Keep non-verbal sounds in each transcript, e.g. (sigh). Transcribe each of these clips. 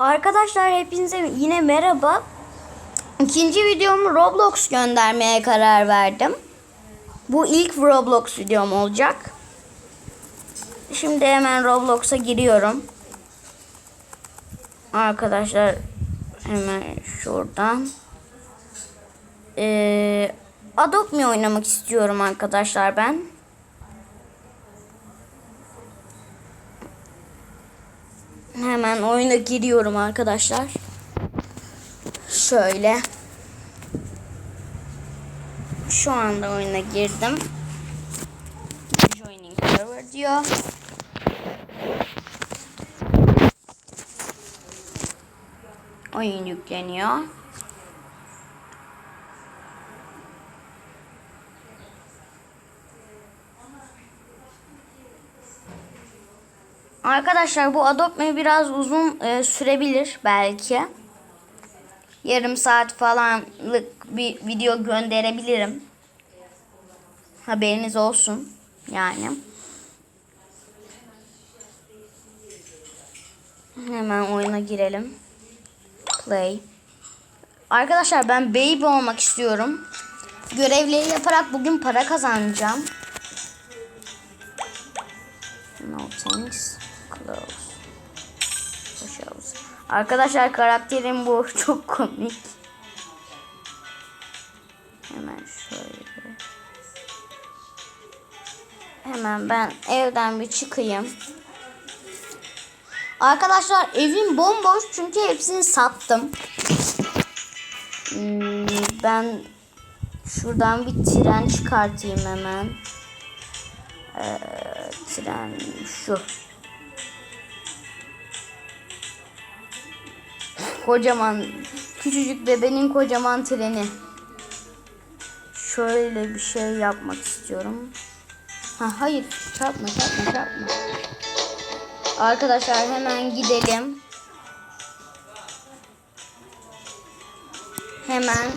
Arkadaşlar hepinize yine merhaba. İkinci videomu Roblox göndermeye karar verdim. Bu ilk Roblox videom olacak. Şimdi hemen Roblox'a giriyorum. Arkadaşlar hemen şuradan. Ee, Adopt Me oynamak istiyorum arkadaşlar ben. Hemen oyuna giriyorum arkadaşlar. Şöyle. Şu anda oyuna girdim. Joining server diyor. Oyun yükleniyor. Arkadaşlar bu Adopt Me biraz uzun e, sürebilir belki. Yarım saat falanlık bir video gönderebilirim. Haberiniz olsun yani. Hemen oyuna girelim. Play. Arkadaşlar ben baby olmak istiyorum. Görevleri yaparak bugün para kazanacağım. Arkadaşlar karakterim bu. (laughs) Çok komik. Hemen şöyle. Hemen ben evden bir çıkayım. Arkadaşlar evim bomboş çünkü hepsini sattım. Hmm, Ben şuradan bir tren çıkartayım hemen. Ee, tren şu. Kocaman küçücük bebenin kocaman treni. Şöyle bir şey yapmak istiyorum. Ha hayır çarpma çarpma çarpma. Arkadaşlar hemen gidelim. Hemen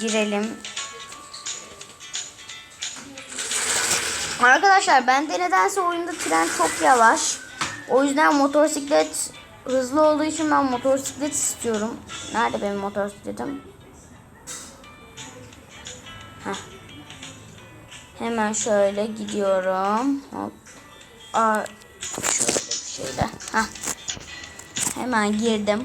girelim. Arkadaşlar bende nedense oyunda tren çok yavaş. O yüzden motosiklet hızlı olduğu için ben motosiklet istiyorum. Nerede benim motosikletim? Heh. Hemen şöyle gidiyorum. Hop. Aa, şöyle bir şeyle. Heh. Hemen girdim.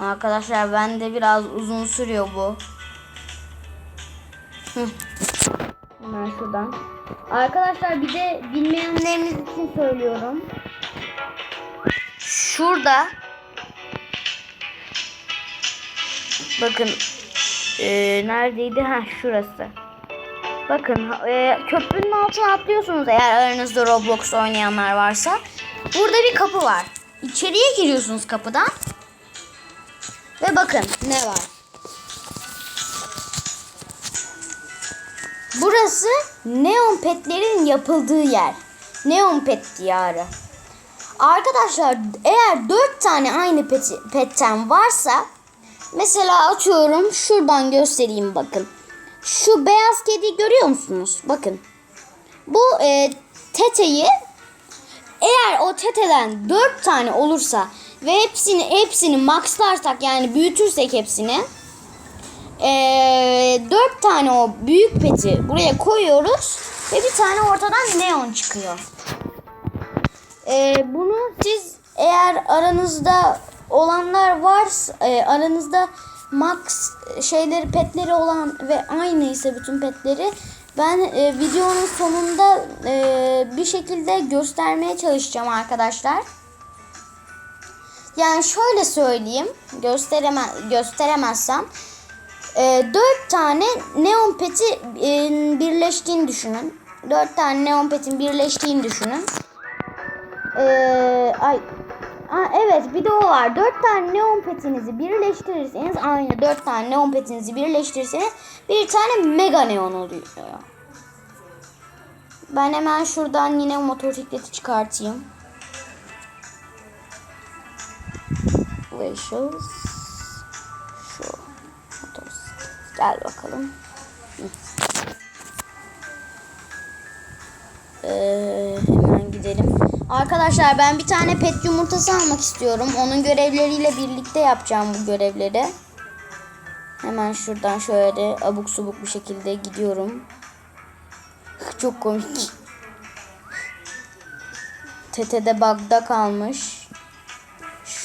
Arkadaşlar bende biraz uzun sürüyor bu. Hemen şuradan. Arkadaşlar bir de bilmeyenleriniz için söylüyorum. Şurada bakın ee, neredeydi? Ha şurası. Bakın e, köprünün altına atlıyorsunuz eğer aranızda Roblox oynayanlar varsa. Burada bir kapı var. İçeriye giriyorsunuz kapıdan. Ve bakın ne var. Burası neon petlerin yapıldığı yer. Neon pet diyarı. Arkadaşlar eğer 4 tane aynı pet, petten varsa mesela açıyorum şuradan göstereyim bakın. Şu beyaz kediyi görüyor musunuz? Bakın. Bu e, teteyi eğer o teteden 4 tane olursa ve hepsini hepsini maxlarsak yani büyütürsek hepsini ee, 4 tane o büyük peti buraya koyuyoruz ve bir tane ortadan neon çıkıyor. Ee, bunu siz eğer aranızda olanlar varsa e, aranızda max şeyleri petleri olan ve aynıysa bütün petleri ben e, videonun sonunda e, bir şekilde göstermeye çalışacağım arkadaşlar. Yani şöyle söyleyeyim göstereme gösteremezsem e, 4 tane neon peti e, birleştiğini düşünün. 4 tane neon petin birleştiğini düşünün. E, ay Aa, evet bir de o var. 4 tane neon petinizi birleştirirseniz aynı 4 tane neon petinizi birleştirirseniz bir tane mega neon oluyor. Ben hemen şuradan yine motosikleti çıkartayım. Wishes. Şu. Gel bakalım. Ee, hemen gidelim. Arkadaşlar ben bir tane pet yumurtası almak istiyorum. Onun görevleriyle birlikte yapacağım bu görevleri. Hemen şuradan şöyle abuk subuk bir şekilde gidiyorum. Çok komik. Tetede bug'da kalmış.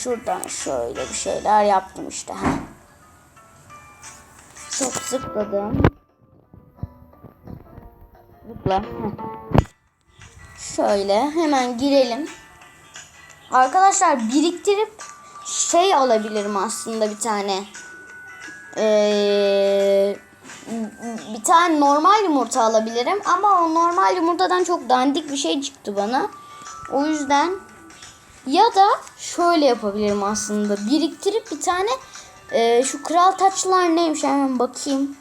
Şuradan şöyle bir şeyler yaptım işte. Ha. Çok zıpladım. Zıpla. Heh. Şöyle hemen girelim. Arkadaşlar biriktirip şey alabilirim aslında bir tane. Ee, bir tane normal yumurta alabilirim ama o normal yumurtadan çok dandik bir şey çıktı bana. O yüzden ya da şöyle yapabilirim aslında. Biriktirip bir tane e, şu kral taçlar neymiş hemen bakayım.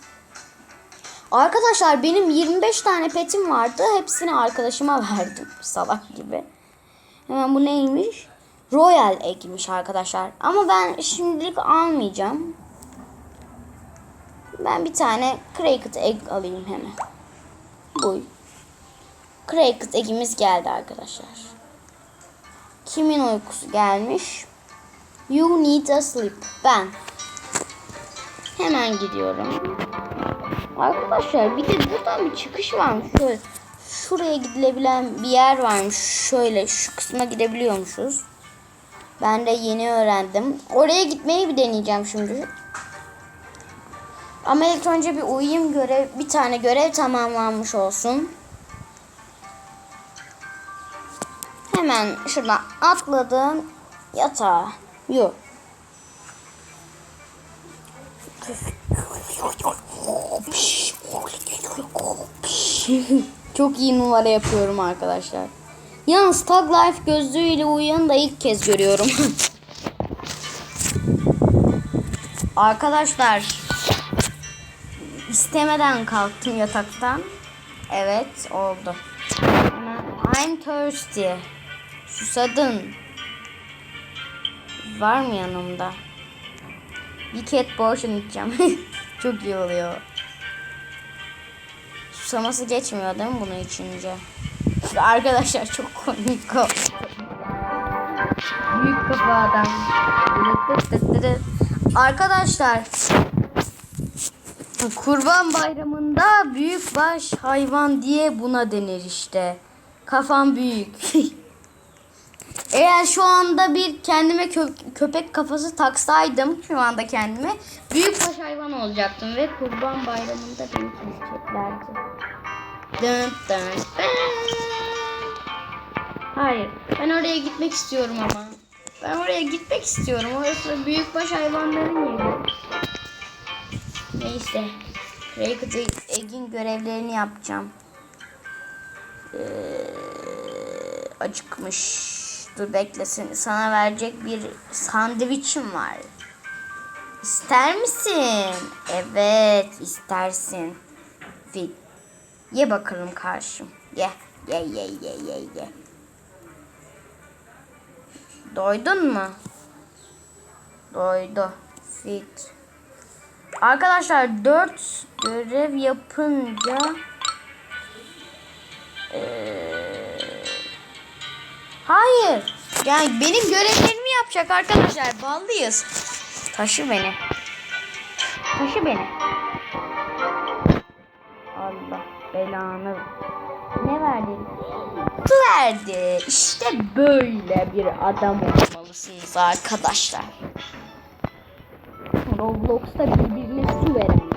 Arkadaşlar benim 25 tane petim vardı. Hepsini arkadaşıma (laughs) verdim. Salak gibi. Hemen bu neymiş? Royal Egg'miş arkadaşlar. Ama ben şimdilik almayacağım. Ben bir tane Cracked Egg alayım hemen. Bu. Cracked Egg'imiz geldi arkadaşlar. Kimin uykusu gelmiş? You need a sleep. Ben. Hemen gidiyorum. Arkadaşlar bir de buradan bir çıkış varmış. Şöyle şuraya gidilebilen bir yer varmış. Şöyle şu kısma gidebiliyormuşuz. Ben de yeni öğrendim. Oraya gitmeyi bir deneyeceğim şimdi. Ama ilk önce bir uyuyayım görev bir tane görev tamamlanmış olsun. Hemen şuradan atladım yatağa. Yok. (laughs) Çok iyi numara yapıyorum arkadaşlar. Yalnız Tag Life gözlüğüyle uyuyanı da ilk kez görüyorum. (laughs) arkadaşlar istemeden kalktım yataktan. Evet oldu. I'm thirsty. Susadın. Var mı yanımda? Bir cat portion içeceğim. (laughs) Çok iyi oluyor. Susaması geçmiyor değil mi bunu içince? Arkadaşlar çok komik o. Büyük kafa adam. Arkadaşlar Kurban bayramında büyük baş hayvan diye buna denir işte. Kafam büyük. (laughs) Eğer şu anda bir kendime kö- köpek kafası taksaydım şu anda kendime büyük baş hayvan olacaktım ve kurban bayramında beni keseceklerdi. Dın dın. Hayır. Ben oraya gitmek istiyorum ama. Ben oraya gitmek istiyorum. Orası büyükbaş hayvanların yeri. Neyse. Racket Egg'in görevlerini yapacağım. Ee, acıkmış. Dur beklesin. Sana verecek bir sandviçim var. İster misin? Evet istersin. Fil. Ye bakalım karşım. Ye. Ye ye ye ye ye. Doydun mu? Doydu. Fit. Arkadaşlar 4 görev yapınca ee, Hayır. Yani benim görevlerimi yapacak arkadaşlar. Ballıyız. Taşı beni. Taşı beni. Allah belanı. Ne verdi? Su verdi. İşte böyle bir adam olmalısınız arkadaşlar. Roblox'ta birbirine su verenlerden.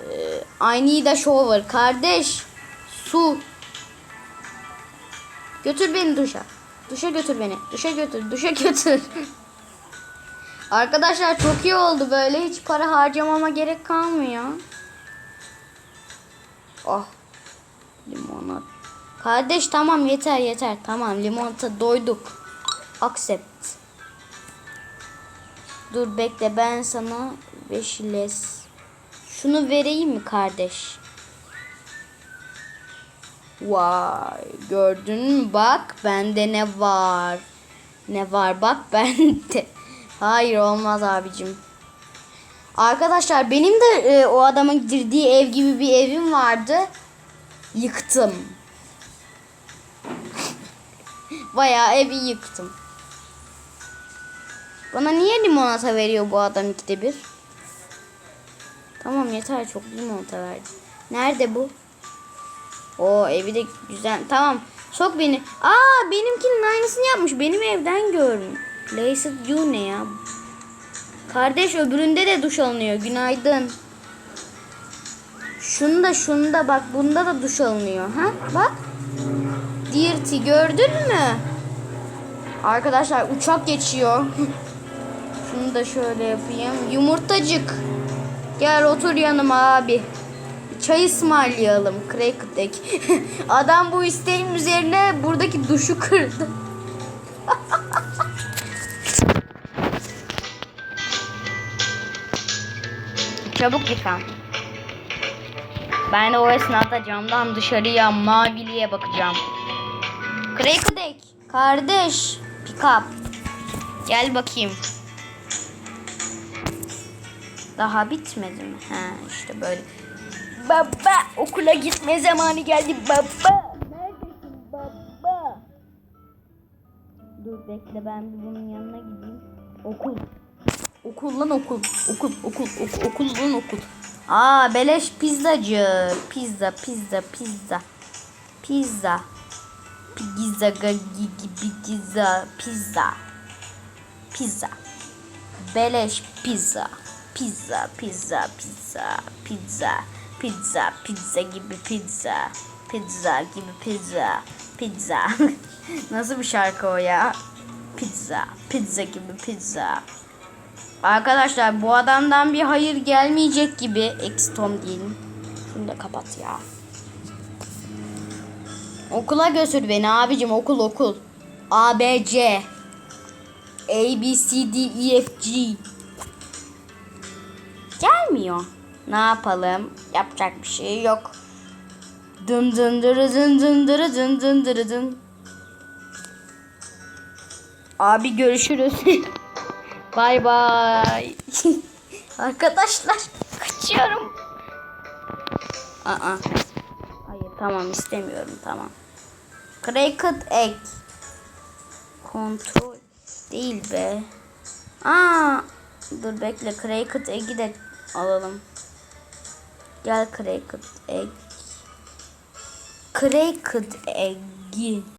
Ee, I need a shower. Kardeş. Su. Götür beni duşa. Duşa götür beni. Duşa götür. Duşa götür. Arkadaşlar çok iyi oldu böyle. Hiç para harcamama gerek kalmıyor. Oh. Limonat. Kardeş tamam yeter yeter. Tamam limonata doyduk. Accept. Dur bekle ben sana beşiles. Şunu vereyim mi kardeş? Vay gördün mü bak bende ne var. Ne var bak (laughs) bende. Hayır olmaz abicim. Arkadaşlar benim de e, o adamın girdiği ev gibi bir evim vardı. Yıktım. (laughs) Bayağı evi yıktım. Bana niye limonata veriyor bu adam ikide bir? Tamam yeter çok limonata verdi. Nerede bu? O evi de güzel. Tamam. Sok beni. Aa benimkinin aynısını yapmış. Benim evden görün. Placed you ne ya? Kardeş öbüründe de duş alınıyor. Günaydın. Şunda şunda bak bunda da duş alınıyor. Ha? Bak. Dirty gördün mü? Arkadaşlar uçak geçiyor. (laughs) Şunu da şöyle yapayım. Yumurtacık. Gel otur yanıma abi. Çay ısmarlayalım. Crack'dek. (laughs) Adam bu isteğin üzerine buradaki duşu kırdı. (laughs) Çabuk yıkan. Ben de o esnada camdan dışarıya maviliğe bakacağım. Crack'dek. Kardeş. Pick up. Gel bakayım. Daha bitmedi mi? Ha işte böyle. Baba okula gitme zamanı geldi baba. Neredesin baba? Dur bekle ben bir bunun yanına gideyim. Okul. Okul lan okul. Okul okul okul okul lan okul. Aa beleş pizzacı. Pizza pizza pizza. Pizza. Pizza pizza pizza. Pizza. Beleş pizza. Pizza, pizza, pizza, pizza, pizza, pizza gibi pizza, pizza gibi pizza, pizza. (laughs) Nasıl bir şarkı o ya? Pizza, pizza gibi pizza. Arkadaşlar bu adamdan bir hayır gelmeyecek gibi. Eksi Tom diyelim. Şunu da kapat ya. Okula götür beni abicim okul okul. A, B, C. A, B, C, D, E, F, G. Gelmiyor. Ne yapalım? Yapacak bir şey yok. Dın dın dırı dın dın dırı dın dın dırı dın. Abi görüşürüz. (laughs) bay bay. (laughs) Arkadaşlar kaçıyorum. Aa. Hayır tamam istemiyorum tamam. Cracked egg. Kontrol değil be. Aa, dur bekle Cracked egg'i de alalım. Gel Cracked egg. Cracked egg'i